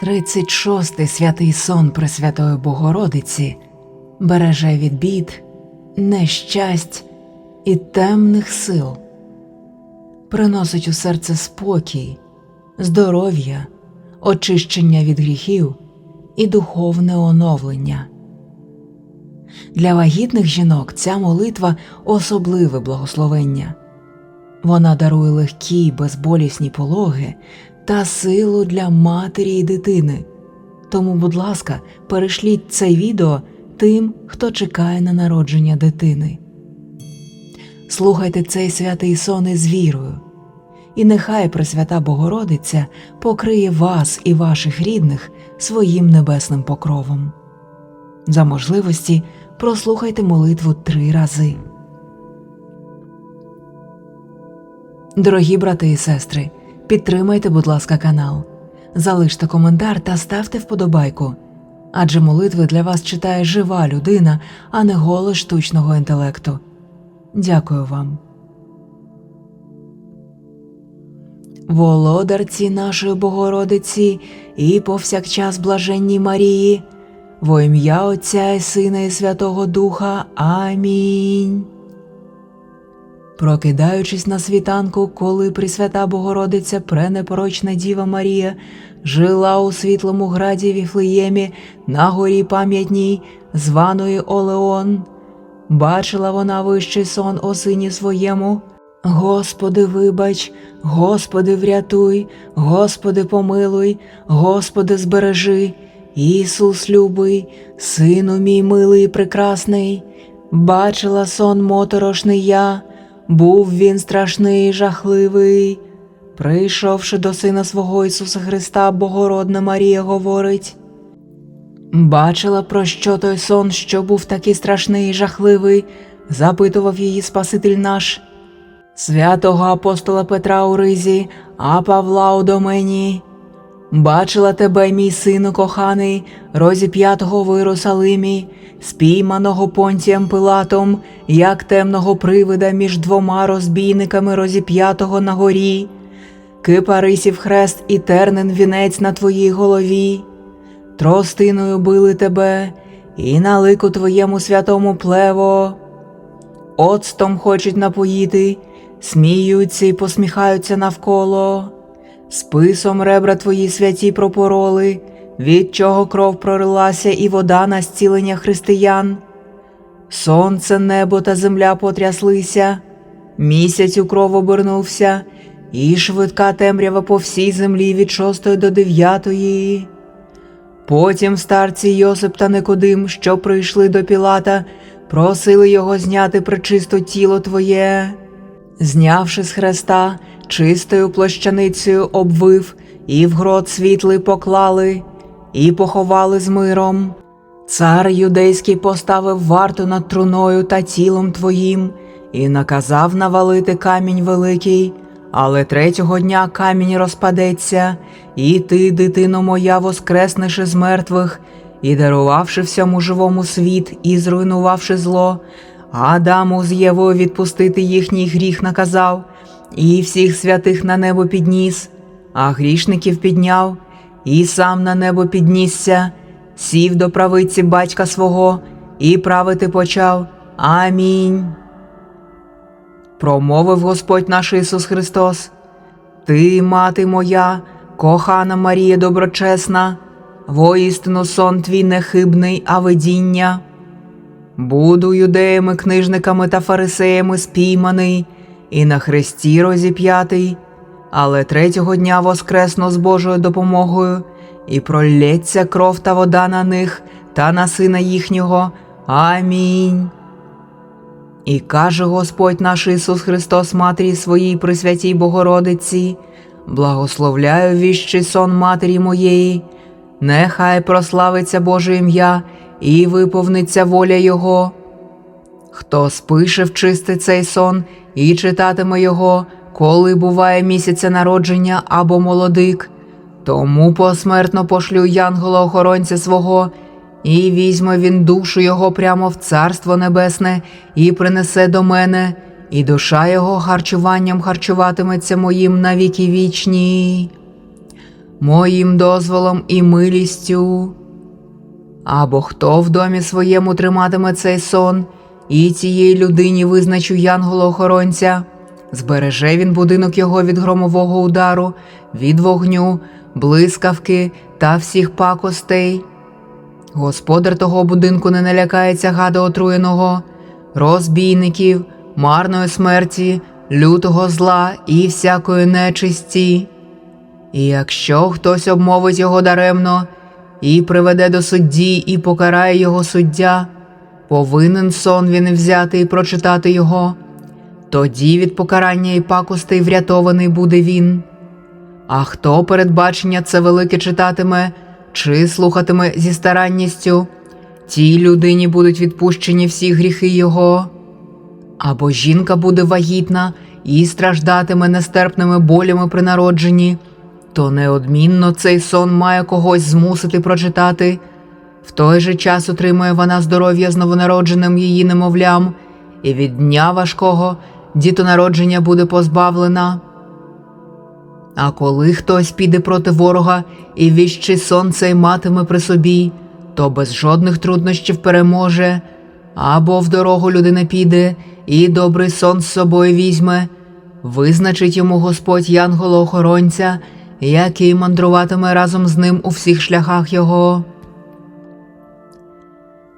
Тридцять шостий святий сон Пресвятої Богородиці береже від бід, нещасть і темних сил, приносить у серце спокій, здоров'я, очищення від гріхів і духовне оновлення. Для вагітних жінок ця молитва особливе благословення. Вона дарує легкі безболісні пологи та силу для матері й дитини. Тому, будь ласка, перешліть це відео тим, хто чекає на народження дитини. Слухайте цей святий сон із вірою, і нехай Пресвята Богородиця покриє вас і ваших рідних своїм небесним покровом. За можливості прослухайте молитву три рази. Дорогі брати і сестри, підтримайте, будь ласка, канал, залиште коментар та ставте вподобайку, адже молитви для вас читає жива людина, а не голос штучного інтелекту. Дякую вам. Володарці нашої Богородиці і повсякчас блаженній Марії, во ім'я Отця і Сина і Святого Духа. Амінь. Прокидаючись на світанку, коли Пресвята Богородиця, пренепорочна Діва Марія, жила у світлому граді Віфлеємі на горі пам'ятній, званої Олеон, бачила вона вищий сон о сині своєму. Господи, вибач, Господи, врятуй, Господи, помилуй, Господи, збережи, Ісус любий, Сину мій милий і прекрасний, бачила сон моторошний я, був він страшний і жахливий. Прийшовши до Сина свого Ісуса Христа, Богородна Марія говорить. Бачила, про що той сон, що був такий страшний і жахливий, запитував її Спаситель наш. Святого апостола Петра у ризі, а Павла у домені. Бачила тебе, мій сину коханий, розіп'ятого в Єрусалимі, спійманого понтієм Пилатом, як темного привида між двома розбійниками розіп'ятого на горі, кипарисів хрест і тернен вінець на твоїй голові, тростиною били тебе, і на лику твоєму святому плево, оцтом хочуть напоїти, сміються і посміхаються навколо. Списом ребра твої святі пропороли, від чого кров пролилася і вода на зцілення християн. Сонце, небо та земля потряслися, місяць у кров обернувся, і швидка темрява по всій землі від шостої до дев'ятої. Потім старці Йосип та Никодим, що прийшли до Пілата, просили його зняти причисто тіло твоє. Знявши з хреста, чистою площаницею обвив, і в грот світлий поклали, і поховали з миром. Цар юдейський поставив варту над труною та тілом твоїм, і наказав навалити камінь великий, але третього дня камінь розпадеться, і ти, дитино моя, воскреснеш із мертвих, і дарувавши всьому живому світ, і зруйнувавши зло, Адаму з Євою відпустити їхній гріх наказав, і всіх святих на небо підніс, а грішників підняв, і сам на небо піднісся, сів до правиці батька свого і правити почав. Амінь. Промовив Господь наш Ісус Христос. Ти, мати моя, кохана Марія доброчесна, воістину сон твій нехибний, а видіння. Буду юдеями, книжниками та фарисеями спійманий, і на хресті розіп'ятий, але третього дня воскресну з Божою допомогою, і пролється кров та вода на них та на сина їхнього. Амінь. І каже Господь наш Ісус Христос Матері своїй Пресвятій Богородиці, благословляю віщий сон Матері моєї, нехай прославиться Боже ім'я і виповниться воля Його. Хто спише вчисти цей сон і читатиме його, коли буває місяця народження або молодик, тому посмертно пошлю янгола охоронця свого, і візьме він душу його прямо в царство небесне і принесе до мене, і душа його харчуванням харчуватиметься моїм навіки вічні. моїм дозволом і милістю. Або хто в домі своєму триматиме цей сон, і цієї людині визначу янгола-охоронця, збереже він будинок його від громового удару, від вогню, блискавки та всіх пакостей. Господар того будинку не налякається гада отруєного, розбійників, марної смерті, лютого зла і всякої нечисті. І якщо хтось обмовить його даремно і приведе до судді, і покарає його суддя, повинен сон він взяти і прочитати його, тоді від покарання і пакостей врятований буде він. А хто передбачення це велике читатиме чи слухатиме зі старанністю, тій людині будуть відпущені всі гріхи його. Або жінка буде вагітна і страждатиме нестерпними болями при народженні, то неодмінно цей сон має когось змусити прочитати. В той же час отримує вона здоров'я з новонародженим її немовлям, і від дня важкого дітонародження буде позбавлена. А коли хтось піде проти ворога і віщий сон цей матиме при собі, то без жодних труднощів переможе, або в дорогу людина піде і добрий сон з собою візьме, визначить йому Господь янгола-охоронця, який мандруватиме разом з ним у всіх шляхах його.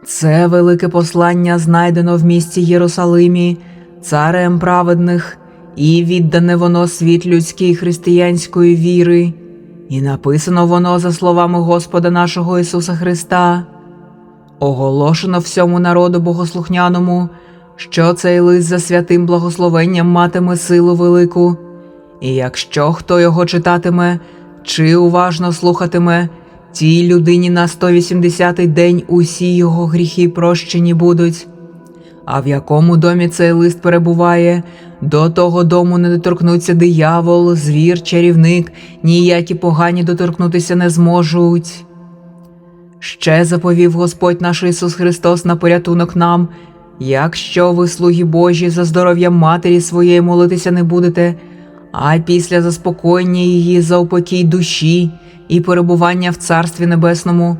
Це велике послання знайдено в місті Єрусалимі, царем праведних, і віддане воно світ людський християнської віри, і написано воно за словами Господа нашого Ісуса Христа. Оголошено всьому народу богослухняному, що цей лист за святим благословенням матиме силу велику, і якщо хто його читатиме чи уважно слухатиме, тій людині на 180-й день усі його гріхи прощені будуть. А в якому домі цей лист перебуває, до того дому не доторкнуться диявол, звір, чарівник, ніякі погані доторкнутися не зможуть. Ще заповів Господь наш Ісус Христос на порятунок нам, якщо ви, слуги Божі, за здоров'я матері своєї молитися не будете, а після заспокоєння її за упокій душі і перебування в Царстві Небесному,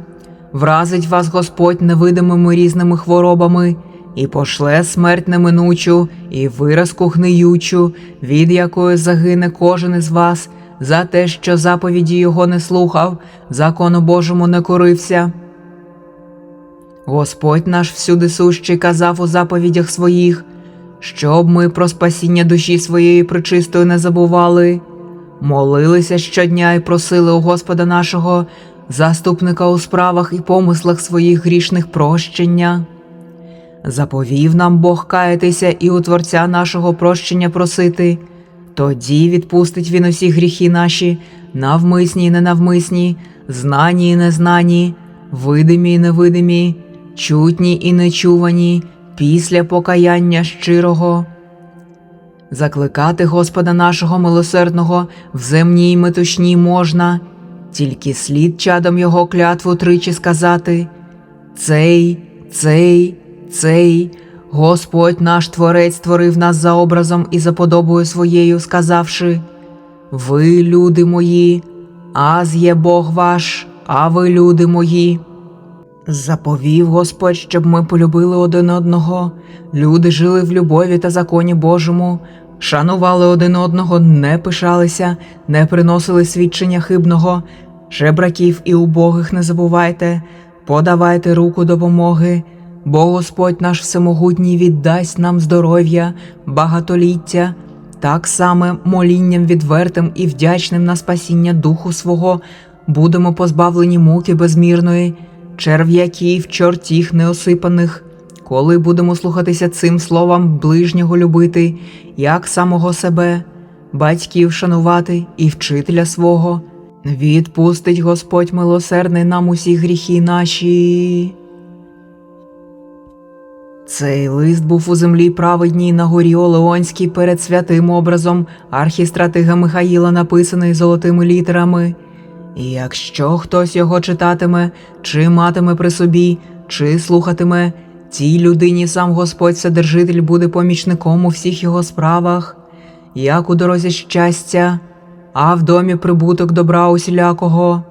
вразить вас Господь невидимими різними хворобами і пошле смерть неминучу і виразку гниючу, від якої загине кожен із вас за те, що заповіді його не слухав, закону Божому не корився. Господь наш всюди сущий казав у заповідях своїх, щоб ми про спасіння душі своєї причистої не забували, молилися щодня і просили у Господа нашого, заступника у справах і помислах своїх грішних прощення. Заповів нам Бог каятися і у Творця нашого прощення просити, тоді відпустить Він усі гріхи наші, навмисні і ненавмисні, знані і незнані, видимі і невидимі, чутні і нечувані, після покаяння щирого. Закликати Господа нашого милосердного в земній метушні можна, тільки слід чадом його клятву тричі сказати Цей, цей, цей, Господь наш Творець створив нас за образом і за подобою своєю, сказавши Ви, люди мої, аз є Бог ваш, а ви, люди мої. Заповів Господь, щоб ми полюбили один одного, люди жили в любові та законі Божому, шанували один одного, не пишалися, не приносили свідчення хибного, жебраків і убогих не забувайте, подавайте руку допомоги, бо Господь наш всемогутній віддасть нам здоров'я, багатоліття, так само молінням відвертим і вдячним на спасіння духу свого, будемо позбавлені муки безмірної черв'яків, чортіх неосипаних, коли будемо слухатися цим словам ближнього любити, як самого себе, батьків шанувати і вчителя свого, відпустить Господь милосердний нам усі гріхи наші. Цей лист був у землі праведній на горі Олеонській перед святим образом архістратига Михаїла, написаний золотими літерами. І якщо хтось його читатиме, чи матиме при собі, чи слухатиме, цій людині сам Господь Вседержитель буде помічником у всіх його справах, як у дорозі щастя, а в домі прибуток добра усілякого.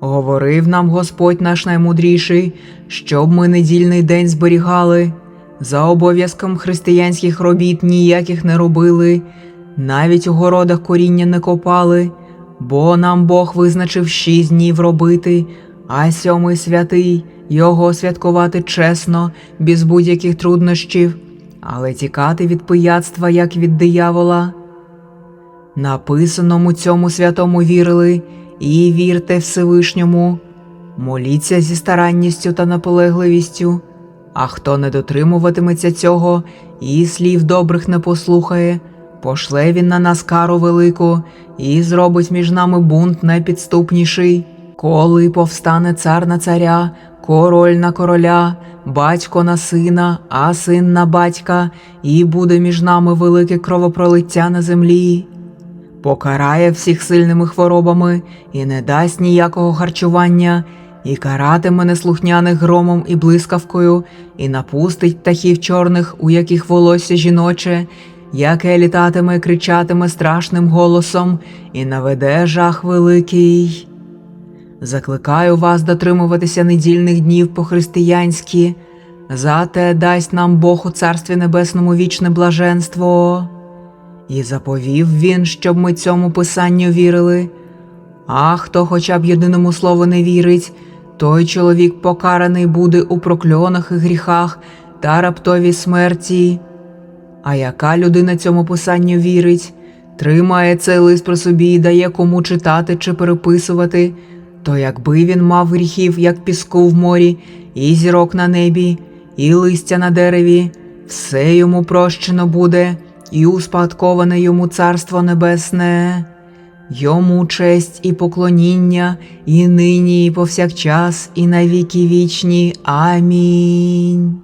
Говорив нам Господь наш наймудріший, щоб ми недільний день зберігали, за обов'язком християнських робіт ніяких не робили, навіть у городах коріння не копали, бо нам Бог визначив шість днів робити, а сьомий святий, його святкувати чесно, без будь-яких труднощів, але тікати від пияцтва, як від диявола. Написаному цьому святому вірили, і вірте Всевишньому, моліться зі старанністю та наполегливістю, а хто не дотримуватиметься цього і слів добрих не послухає, пошле він на нас кару велику і зробить між нами бунт найпідступніший. Коли повстане цар на царя, король на короля, батько на сина, а син на батька, і буде між нами велике кровопролиття на землі покарає всіх сильними хворобами і не дасть ніякого харчування, і каратиме неслухняних громом і блискавкою, і напустить птахів чорних, у яких волосся жіноче, яке літатиме кричатиме страшним голосом, і наведе жах великий. Закликаю вас дотримуватися недільних днів по-християнськи, зате дасть нам Бог у Царстві Небесному вічне блаженство. І заповів він, щоб ми цьому писанню вірили. А хто хоча б єдиному слову не вірить, той чоловік покараний буде у прокльонах і гріхах та раптовій смерті. А яка людина цьому писанню вірить, тримає цей лист при собі і дає кому читати чи переписувати, то якби він мав гріхів, як піску в морі, і зірок на небі, і листя на дереві, все йому прощено буде, і успадковане йому царство небесне. Йому честь і поклоніння, і нині, і повсякчас, і на віки вічні. Амінь.